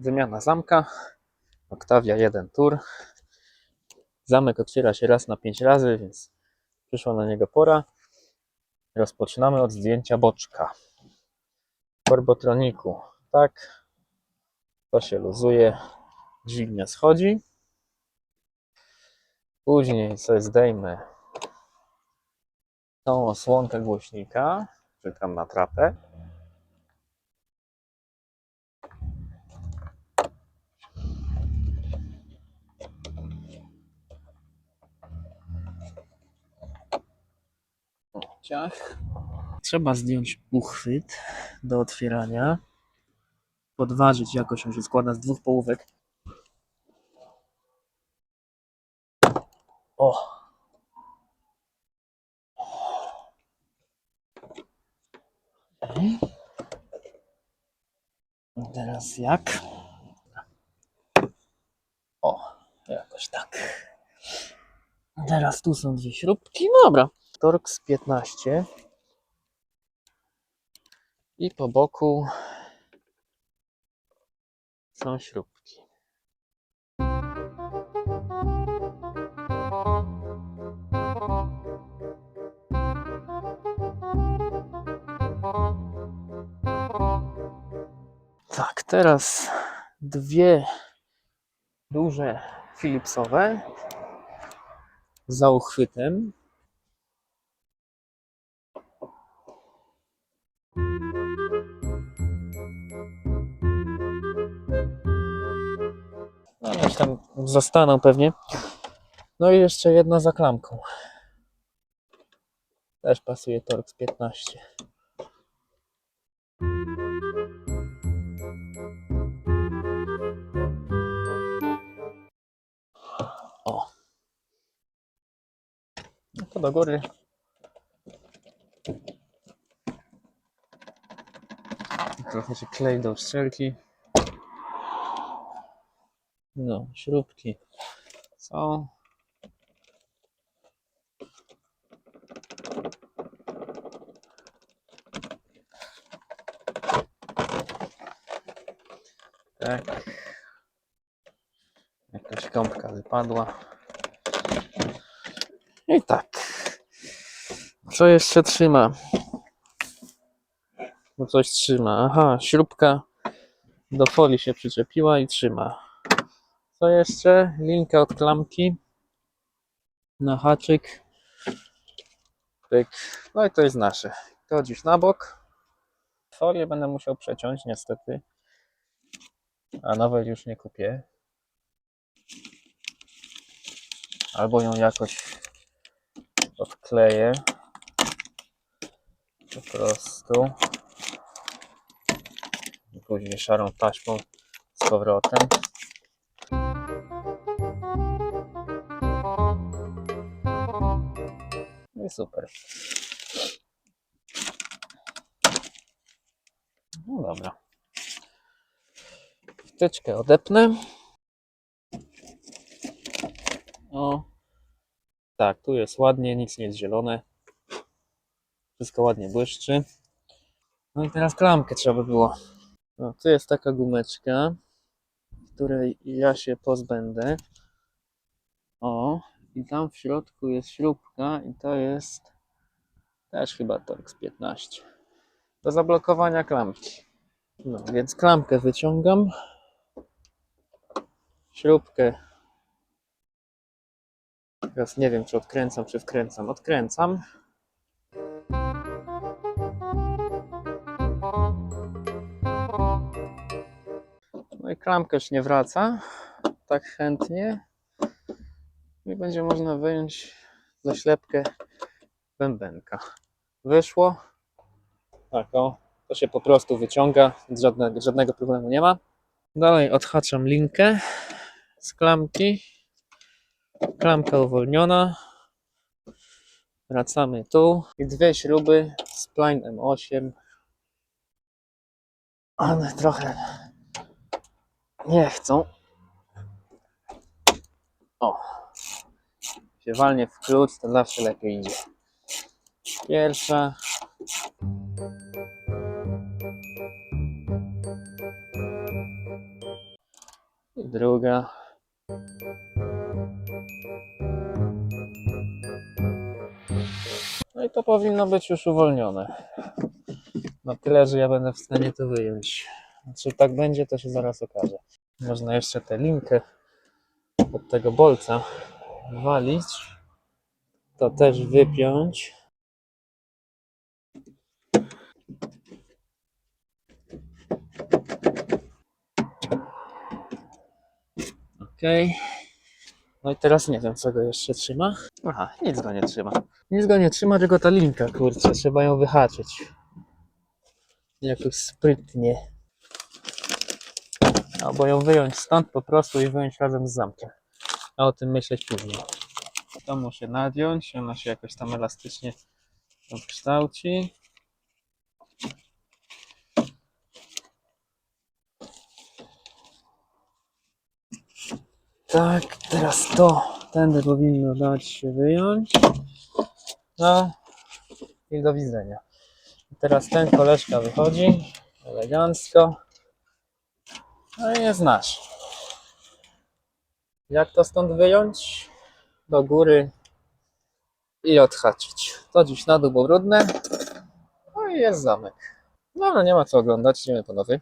Wymiana zamka. Octavia 1 Tour. Zamek otwiera się raz na 5 razy, więc przyszła na niego pora. Rozpoczynamy od zdjęcia boczka. Korbotroniku. Tak. To się luzuje. Dźwignia schodzi. Później sobie zdejmę tą osłonkę głośnika, czy na trapę. Trzeba zdjąć uchwyt do otwierania. Podważyć jakoś on się składa z dwóch połówek. O! Okej. Teraz jak? O, jakoś tak. Teraz tu są dwie śrubki. No dobra. Torx 15. I po boku są śrubki. Tak, teraz dwie duże Philipsowe za uchwytem. Gdzieś tam zostaną pewnie. No i jeszcze jedna za klamką. Też pasuje Torx 15. O. No to do góry. Trochę się do uszczelki. No, śrubki są. Tak. Jakaś gąbka wypadła. I tak. Co jeszcze trzyma? No coś trzyma. Aha, śrubka do folii się przyczepiła i trzyma. Co jeszcze? Linka od klamki na haczyk. Pyk. No i to jest nasze. To dziś na bok. Folię będę musiał przeciąć niestety. A nowej już nie kupię. Albo ją jakoś odkleję. Po prostu. Później szarą taśmą z powrotem. No i super. No dobra. Wtyczkę odepnę. O. Tak, tu jest ładnie, nic nie jest zielone. Wszystko ładnie błyszczy. No i teraz klamkę trzeba by było. No, tu jest taka gumeczka, której ja się pozbędę. O, i tam w środku jest śrubka i to jest też chyba Torx 15. Do zablokowania klamki. No, więc klamkę wyciągam. Śrubkę. Teraz nie wiem, czy odkręcam, czy wkręcam. Odkręcam. No i klamka już nie wraca tak chętnie. I będzie można wyjąć zaślepkę bębenka. Wyszło. Tak, o. To się po prostu wyciąga, żadnego, żadnego problemu nie ma. Dalej odhaczam linkę z klamki. Klamka uwolniona. Wracamy tu. I dwie śruby z Pline M8. One trochę nie chcą. O. Się walnie w klucz, to zawsze lepiej idzie. Pierwsza. druga. No i to powinno być już uwolnione. Na tyle, że ja będę w stanie to wyjąć. Czy tak będzie, to się zaraz okaże. Można jeszcze tę linkę od tego bolca walić. To też wypiąć. Ok. No i teraz nie wiem, co go jeszcze trzyma. Aha, nic go nie trzyma. Nic go nie trzyma, tylko ta linka, kurczę, trzeba ją wyhaczyć. Jakoś sprytnie. Albo ją wyjąć stąd po prostu i wyjąć razem z zamkiem. A o tym myśleć później. To muszę nadjąć, ona się jakoś tam elastycznie kształci. Tak, teraz to, tędy powinno dać się wyjąć. No i do widzenia. Teraz ten koleżka wychodzi, elegancko. No i jest nasz. Jak to stąd wyjąć? Do góry i odhaczyć. To dziś na dół, bo brudne. No i jest zamek. No ale nie ma co oglądać, idziemy po nowy.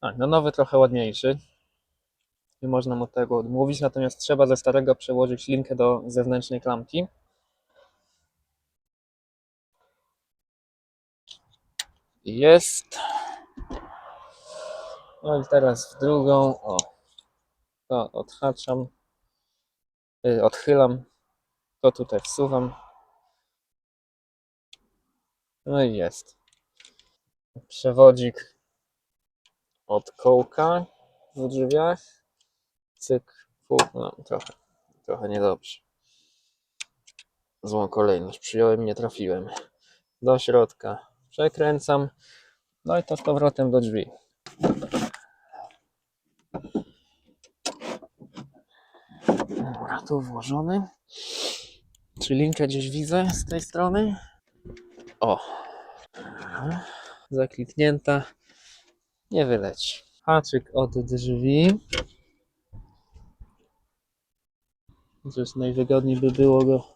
Tak, no nowy trochę ładniejszy. Nie można mu tego odmówić, natomiast trzeba ze starego przełożyć linkę do zewnętrznej klamki. Jest. No i teraz w drugą. O. To odhaczam. Yy, odchylam. To tutaj wsuwam. No i jest. Przewodzik od kołka w drzwiach. Cyk. Fu, no, trochę, trochę niedobrze. Złą kolejność. Przyjąłem, nie trafiłem. Do środka. Przekręcam. No i to z powrotem do drzwi. Dobra, tu włożony. Czy linkę gdzieś widzę z tej strony? O. Zakliknięta. Nie wyleci. Haczyk od drzwi. Chociaż najwygodniej by było go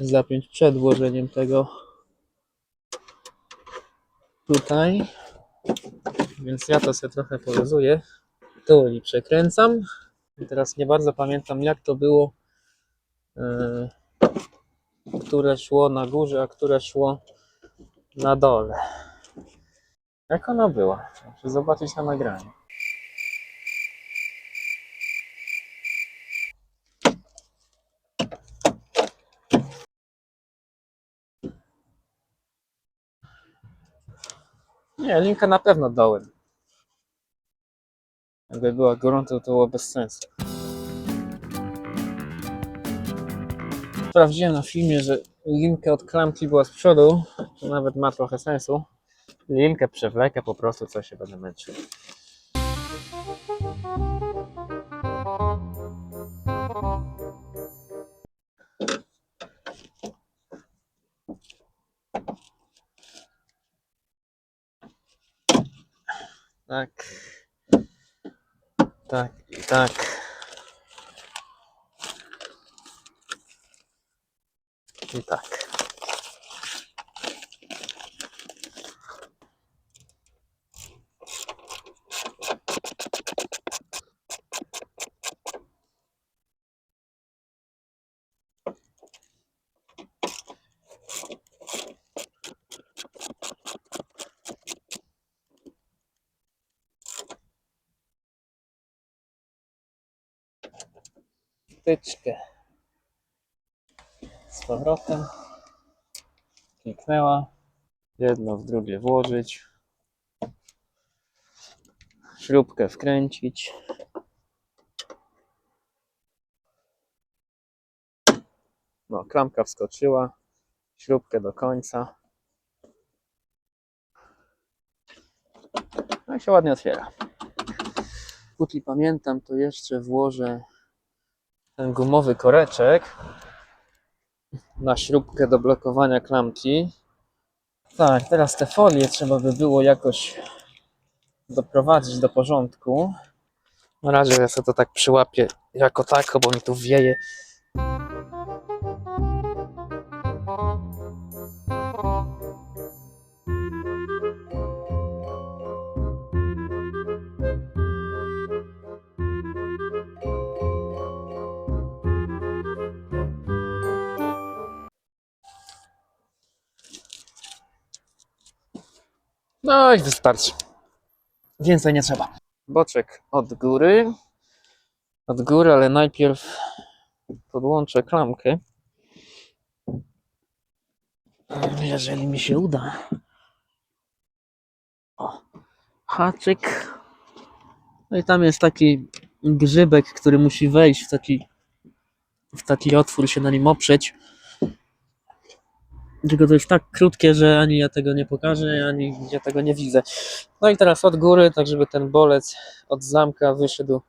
zapiąć przed włożeniem tego tutaj. Więc ja to sobie trochę poluzuję. Tu i przekręcam. Teraz nie bardzo pamiętam jak to było. Yy, które szło na górze, a które szło na dole. Jak ona była? Muszę zobaczyć na nagraniu. Nie, linka na pewno dołem. Jakby była to było bez sensu. Sprawdziłem na filmie, że linka od klamki była z przodu. To nawet ma trochę sensu. Linkę przewlekę po prostu, co się będę męczył. Tak. Tak i tak. I tak. Wtyczkę. Z powrotem. Kliknęła. Jedno w drugie włożyć. Śrubkę wkręcić. No, klamka wskoczyła. Śrubkę do końca. No i się ładnie otwiera. Póki pamiętam, to jeszcze włożę ten gumowy koreczek na śrubkę do blokowania klamki. Tak, teraz te folie trzeba by było jakoś doprowadzić do porządku. Na razie ja sobie to tak przyłapię jako tako, bo mi tu wieje. No i wystarczy. Więcej nie trzeba. Boczek od góry. Od góry, ale najpierw podłączę klamkę. Jeżeli mi się uda. O, haczyk. No i tam jest taki grzybek, który musi wejść w taki, w taki otwór, się na nim oprzeć. Tylko to jest tak krótkie, że ani ja tego nie pokażę, ani ja tego nie widzę. No i teraz od góry, tak żeby ten bolec od zamka wyszedł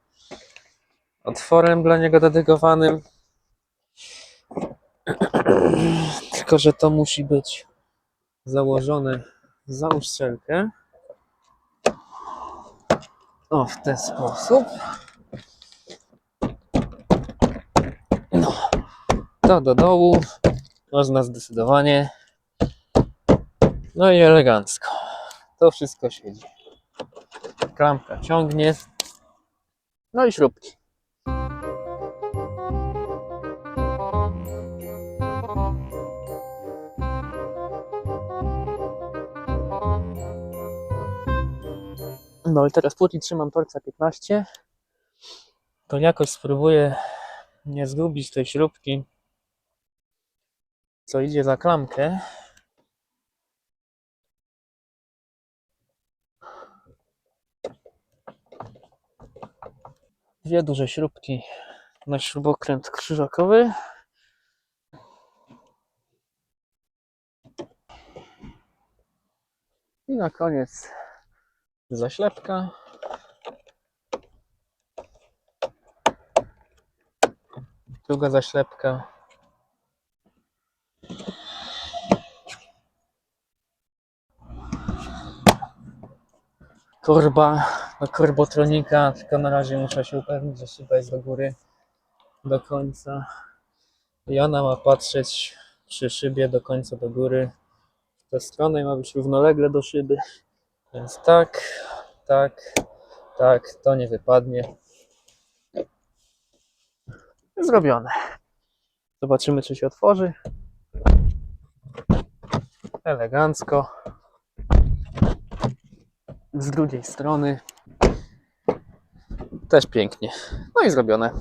otworem dla niego dedykowanym. Tylko, że to musi być założone za uszczelkę. O, w ten sposób. No, to do dołu. Można zdecydowanie. No i elegancko. To wszystko siedzi. Klamka ciągnie. No i śrubki. No i teraz póki trzymam torca 15, to jakoś spróbuję nie zgubić tej śrubki, co idzie za klamkę. Dwie duże śrubki na śrubokręt krzyżakowy. I na koniec zaślepka. Druga zaślepka. Korba do korbotronika, tylko na razie muszę się upewnić, że szyba jest do góry do końca. I ona ma patrzeć przy szybie do końca do góry w tę stronę i ma być równolegle do szyby. Więc tak, tak, tak, to nie wypadnie. Zrobione. Zobaczymy, czy się otworzy. Elegancko. Z drugiej strony też pięknie. No i zrobione.